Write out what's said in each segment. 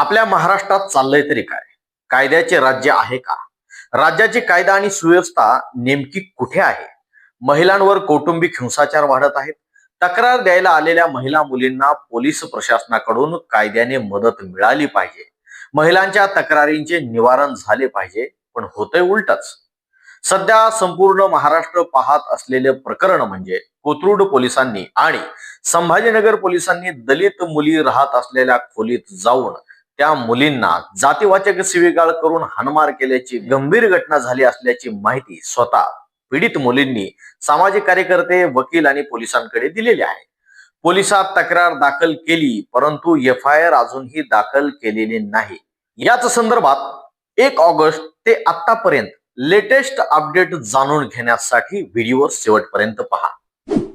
आपल्या महाराष्ट्रात चाललंय तरी काय? कायद्याचे राज्य आहे का? राज्याची कायदा आणि सुव्यवस्था नेमकी कुठे आहे? महिलांवर कौटुंबिक हिंसाचार वाढत आहेत. तक्रार द्यायला आलेल्या महिला मुलींना पोलीस प्रशासनाकडून कायद्याने मदत मिळाली पाहिजे. महिलांच्या तक्रारींचे निवारण झाले पाहिजे पण होतंय उलटच. सध्या संपूर्ण महाराष्ट्र पाहत असलेले प्रकरण म्हणजे कोथरूड पोलिसांनी आणि संभाजीनगर पोलिसांनी दलित मुली राहत असलेल्या खोलीत जाऊन त्या मुलींना जातीवाचक शिवीगाळ करून हानमार केल्याची गंभीर घटना झाली असल्याची माहिती स्वतः पीडित मुलींनी सामाजिक कार्यकर्ते वकील आणि पोलिसांकडे दिलेली आहे. पोलिसात तक्रार दाखल केली परंतु एफ आय आर अजूनही दाखल केलेली नाही. याच संदर्भात एक ऑगस्ट ते आतापर्यंत लेटेस्ट अपडेट जाणून घेण्यासाठी व्हिडिओ शेवटपर्यंत पहा.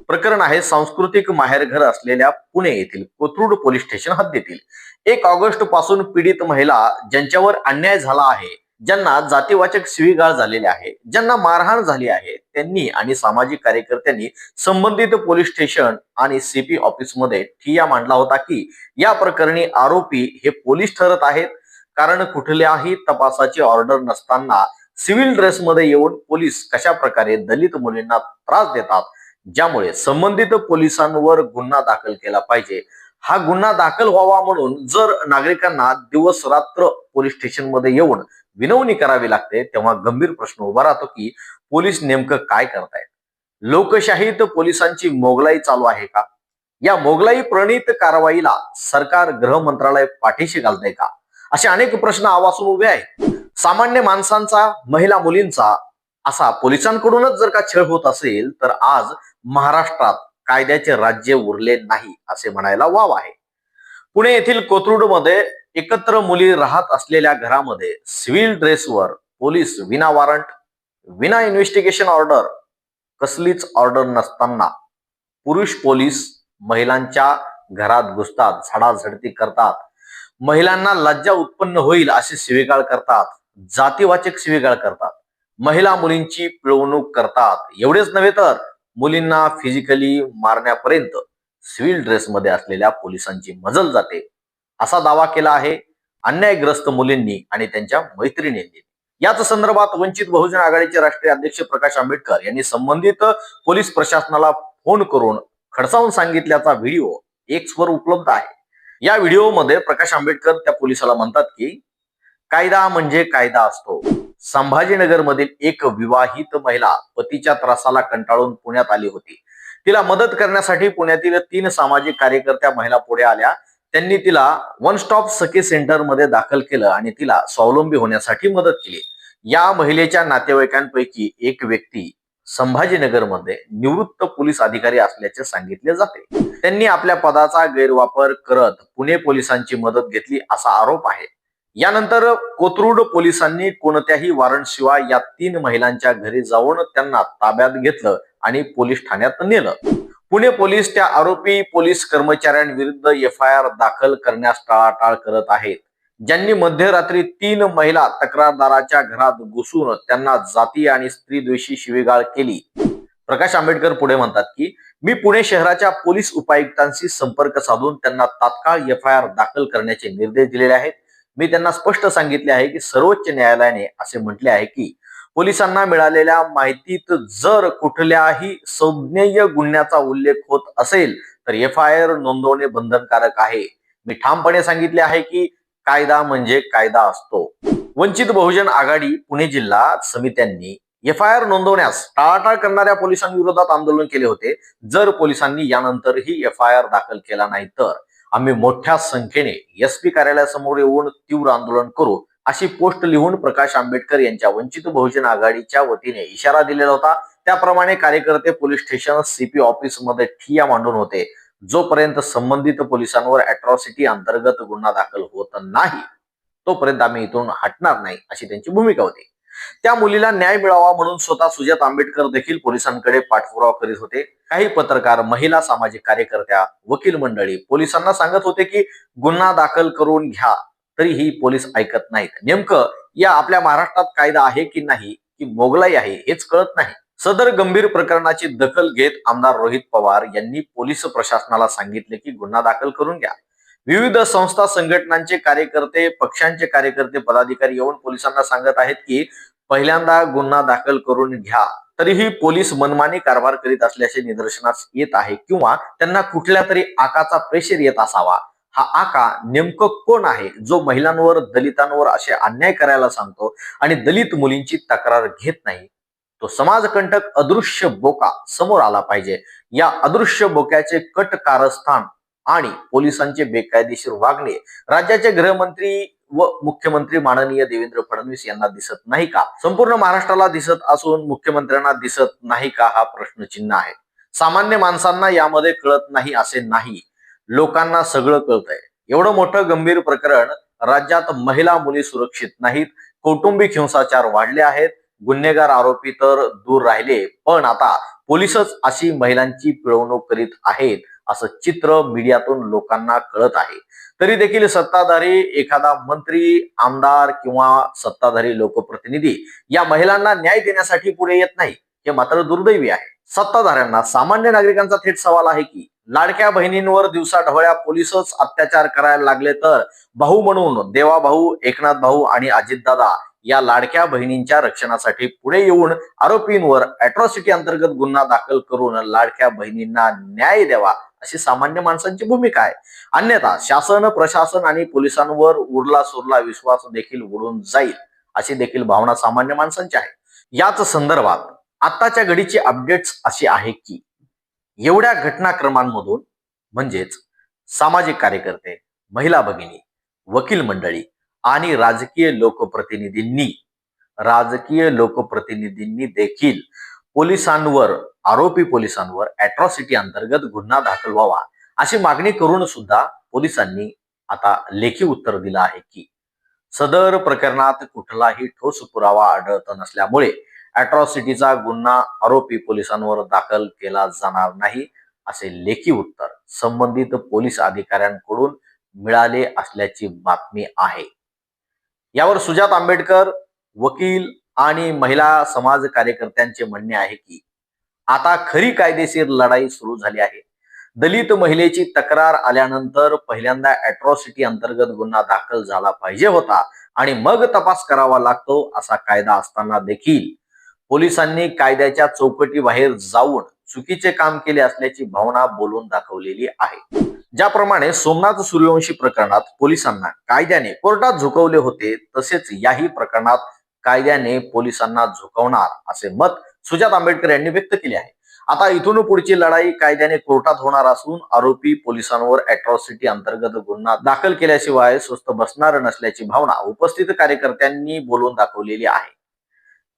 प्रकरण आहे सांस्कृतिक माहेरघर असलेल्या पुणे येथील कोथरूड पोलीस स्टेशन हद्दीतील. एक ऑगस्टपासून पीडित महिला ज्यांच्यावर अन्याय झाला आहे ज्यांना जातीवाचक शिवीगाळ झालेले आहे ज्यांना मारहाण झाली आहे त्यांनी आणि सामाजिक कार्यकर्त्यांनी संबंधित पोलीस स्टेशन आणि सीपी ऑफिसमध्ये ठिया मांडला होता की या प्रकरणी आरोपी हे पोलीस ठरत आहेत. कारण कुठल्याही तपासाची ऑर्डर नसताना सिव्हिल ड्रेसमध्ये येऊन पोलीस कशा प्रकारे दलित मुलींना त्रास देतात ज्यामुळे संबंधित पोलिसांवर गुन्हा दाखल केला पाहिजे. हा गुन्हा दाखल व्हावा म्हणून जर नागरिकांना दिवस रात्र पोलीस स्टेशनमध्ये येऊन विनवणी करावी लागते तेव्हा गंभीर प्रश्न उभा राहतो की पोलीस नेमकं काय करतायत? लोकशाहीत पोलिसांची मोगलाई चालू आहे का? या मोगलाई प्रणित कारवाईला सरकार गृह मंत्रालय पाठीशी घालतंय का? असे अनेक प्रश्न आवासून उभे आहेत. सामान्य माणसांचा महिला मुलींचा असा पोलिसांकडूनच जर का छळ होत असेल तर आज महाराष्ट्रात कायद्याचे राज्य उरले नाही असे म्हणायला वाव आहे. पुणे येथील कोथरूडमध्ये एकत्र मुली राहत असलेल्या घरामध्ये सिव्हिल ड्रेसवर पोलीस विना वॉरंट विना इन्व्हेस्टिगेशन ऑर्डर कसलीच ऑर्डर नसताना पुरुष पोलीस महिलांच्या घरात घुसतात झाडाझडती करतात. महिलांना लज्जा उत्पन्न होईल असे शिवीगाळ करतात जातीवाचक शिवीगाळ करतात. महिला मुलींची पिळवणूक करतात. एवढेच नव्हे तर मुलींना फिजिकली मारण्यापर्यंत सिव्हिल ड्रेसमध्ये असलेल्या पोलिसांची मजल जाते. असा दावा केला आहे अन्यायग्रस्त मुलींनी आणि त्यांच्या मैत्रिणींनी. याच संदर्भात वंचित बहुजन आघाडीचे राष्ट्रीय अध्यक्ष प्रकाश आंबेडकर यांनी संबंधित पोलीस प्रशासनाला फोन करून खडसावून सांगितल्याचा व्हिडिओ एक्स वर उपलब्ध आहे. या व्हिडिओमध्ये प्रकाश आंबेडकर त्या पोलिसाला म्हणतात की कायदा म्हणजे कायदा असतो. संभाजीनगरमधील एक विवाहित महिला पतीच्या त्रासाला कंटाळून पुण्यात आली होती. तिला मदत करण्यासाठी पुण्यातील तीन सामाजिक कार्यकर्त्या महिला पुढे आल्या. त्यांनी तिला वन स्टॉप सखी सेंटरमध्ये दाखल केलं आणि तिला स्वावलंबी होण्यासाठी मदत केली. या महिलेच्या नातेवाईकांपैकी एक व्यक्ती संभाजीनगरमध्ये निवृत्त पोलीस अधिकारी असल्याचे सांगितले जाते. त्यांनी आपल्या पदाचा गैरवापर करत पुणे पोलिसांची मदत घेतली असा आरोप आहे. यानंतर कोथरूड पोलिसांनी कोणत्याही वॉरंट शिवाय या तीन महिलांच्या घरी जाऊन त्यांना ताब्यात घेतलं आणि पोलीस ठाण्यात नेलं. पुणे पोलीस त्या आरोपी पोलीस कर्मचाऱ्यांविरुद्ध एफ आय आर दाखल करण्यास टाळाटाळ करत आहेत. ज्यांनी मध्यरात्री तीन महिला तक्रारदाराच्या घरात घुसून त्यांना जाती आणि स्त्रीद्वेषी शिवीगाळ केली. प्रकाश आंबेडकर पुढे म्हणतात की मी पुणे शहराच्या पोलीस उपायुक्तांशी संपर्क साधून त्यांना तात्काळ एफ आय आर दाखल करण्याचे निर्देश दिलेले आहेत. मी त्यांना स्पष्ट सांगितले आहे की सर्वोच्च न्यायालयाने असे म्हटले आहे की पोलिसांना मिळालेल्या माहितीत जर कुठल्याही संज्ञेय गुन्ह्याचा उल्लेख होत असेल तर एफ आय आर नोंदवणे बंधनकारक आहे. मी ठामपणे सांगितले आहे की कायदा म्हणजे कायदा असतो. वंचित बहुजन आघाडी पुणे जिल्हा समित्यांनी एफ आय आर नोंदवण्यास टाळाटाळ करणाऱ्या पोलिसांविरोधात आंदोलन केले होते. जर पोलिसांनी यानंतरही एफ आय आर दाखल केला नाही तर. आम्ही मोठ्या संख्येने एस पी कार्यालयासमोर येऊन तीव्र आंदोलन करू अशी पोस्ट लिहून प्रकाश आंबेडकर यांच्या वंचित बहुजन आघाडीच्या वतीने इशारा दिलेला होता. त्याप्रमाणे कार्यकर्ते पोलीस स्टेशन सीपी ऑफिसमध्ये ठिया मांडून होते. जोपर्यंत संबंधित पोलिसांवर अॅट्रॉसिटी अंतर्गत गुन्हा दाखल होत नाही तोपर्यंत आम्ही इथून हटणार नाही अशी त्यांची भूमिका होती. त्या मुलीला न्याय मिळावा म्हणून स्वतः सुजात आंबेडकर देखील पोलिसांकडे पाठपुरावा करीत होते. काही पत्रकार महिला सामाजिक कार्यकर्त्या वकील मंडळी पोलिसांना सांगत होते की गुन्हा दाखल करून घ्या तरीही पोलीस ऐकत नाहीत. नेमकं या आपल्या महाराष्ट्रात कायदा आहे की नाही की मोगलाई आहे हेच कळत नाही. सदर गंभीर प्रकरणाची दखल घेत आमदार रोहित पवार यांनी पोलीस प्रशासनाला सांगितले की गुन्हा दाखल करून घ्या. विविध संस्था संघटनांचे कार्यकर्ते पक्षांचे कार्यकर्ते पदाधिकारी येऊन पोलिसांना सांगत आहेत की पहिल्यांदा गुन्हा दाखल करून घ्या. तरीही पोलीस मनमानी कारभार करीत असल्याचे निदर्शनास येत आहे किंवा त्यांना कुठल्या तरी आकाचा प्रेशर येत असावा. हा आका नेमकं कोण आहे? जो महिलांवर दलितांवर असे अन्याय करायला सांगतो आणि दलित मुलींची तक्रार घेत नाही. तो समाजकंटक अदृश्य बोका समोर आला पाहिजे. या अदृश्य बोक्याचे कट कारस्थान आणि पोलिसांचे बेकायदेशीर वागणे राज्याचे गृहमंत्री व मुख्यमंत्री माननीय देवेंद्र फडणवीस यांना दिसत नाही का? संपूर्ण महाराष्ट्राला दिसत असून मुख्यमंत्र्यांना दिसत नाही का हा प्रश्नचिन्ह आहे? सामान्य माणसांना यामध्ये कळत नाही असे नाही. लोकांना सगळं कळतंय. एवढं मोठं गंभीर प्रकरण राज्यात महिला मुली सुरक्षित नाहीत. कौटुंबिक हिंसाचार वाढले आहेत. गुन्हेगार आरोपी तर दूर राहिले. पण आता पोलीसच अशी महिलांची पिळवणूक करीत आहेत. असं चित्र मीडियातून लोकांना कळत आहे. तरी देखील सत्ताधारी एखादा मंत्री आमदार किंवा सत्ताधारी लोकप्रतिनिधी या महिलांना न्याय देण्यासाठी पुढे येत नाही हे मात्र दुर्दैवी आहे. सत्ताधाऱ्यांना सामान्य नागरिकांचा थेट सवाल आहे की लाडक्या बहिणींवर दिवसा ढवळ्या पोलीसच अत्याचार करायला लागले तर भाऊ म्हणून देवा भाऊ एकनाथ भाऊ आणि अजितदादा या लाडक्या बहिणींच्या रक्षणासाठी पुढे येऊन आरोपींवर अॅट्रॉसिटी अंतर्गत गुन्हा दाखल करून लाडक्या बहिणींना न्याय द्यावा अशी सामान्य माणसांची भूमिका आहे. अन्यथा शासन प्रशासन आणि पोलिसांवर उरला सुरला विश्वास देखील उडून जाईल अशी देखील भावना सामान्य माणसांची आहे. याच संदर्भात आत्ताच्या घडीची अपडेट्स अशी आहे की एवढ्या घटनाक्रमांमधून म्हणजेच सामाजिक कार्यकर्ते महिला भगिनी वकील मंडळी आणि राजकीय लोकप्रतिनिधींनी राजकीय लोकप्रतिनिधींनी देखील पोलिसांवर आरोपी पोलिसांवर अॅट्रॉसिटी अंतर्गत गुन्हा दाखल व्हावा अशी मागणी करून सुद्धा पोलिसांनी आता लेखी उत्तर दिलं आहे की सदर प्रकरणात कुठलाही ठोस पुरावा आढळत नसल्यामुळे अॅट्रॉसिटीचा गुन्हा आरोपी पोलिसांवर दाखल केला जाणार नाही असे लेखी उत्तर संबंधित पोलीस अधिकाऱ्यांकडून मिळाले असल्याची बातमी आहे. यावर सुजात आंबेडकर वकील आणि महिला समाज कार्यकर्त्यांचे म्हणणे आहे की आता खरी कायदेशीर लढाई सुरू झाली आहे. दलित महिलेची तक्रार आल्यानंतर पहिल्यांदा अॅट्रॉसिटी अंतर्गत गुन्हा दाखल झाला पाहिजे होता आणि मग तपास करावा लागतो असा कायदा असताना देखील. पोलिसांनी कायद्याच्या चौकटीबाहेर जाऊन चुकीचे काम केले असल्याची भावना बोलून दाखवलेली आहे. ज्याप्रमाणे सोमनाथ सूर्यवंशी प्रकरणात पोलिसांना कायद्याने कोर्टात झुकवले होते तसेच याही प्रकरणात कायद्याने पोलिसांना झुकवणार असे मत सुजात आंबेडकर यांनी व्यक्त केले आहे. आता इथून पुढची लढाई कायद्याने कोर्टात होणार असून आरोपी पोलिसांवर अॅट्रॉसिटी अंतर्गत गुन्हा दाखल केल्याशिवाय स्वस्त बसणार नसल्याची भावना उपस्थित कार्यकर्त्यांनी बोलून दाखवलेली आहे.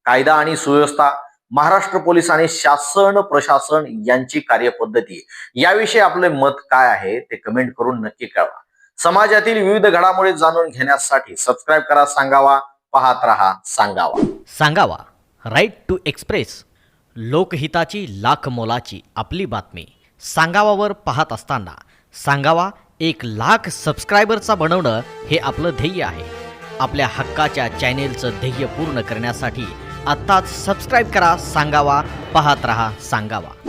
कायदा आणि सुव्यवस्था महाराष्ट्र पोलीस आणि शासन प्रशासन यांची कार्यपद्धती. याविषयी आपले मत काय आहे ते कमेंट करून नक्की कळवा. समाजातील विविध घडामोडी जाणून घेण्यासाठी सबस्क्राईब करा सांगावा पाहत रहा सांगावा. सांगावा. राईट टू एक्सप्रेस लोकहिताची लाख मोलाची आपली बातमी. सांगावावर पाहत असताना सांगावा एक लाख सबस्क्रायबरचा बनवणं हे आपलं ध्येय आहे. आपल्या हक्काच्या चॅनेलचं ध्येय पूर्ण करण्यासाठी आत्ताच सबस्क्राईब करा सांगावा पाहत रहा सांगावा.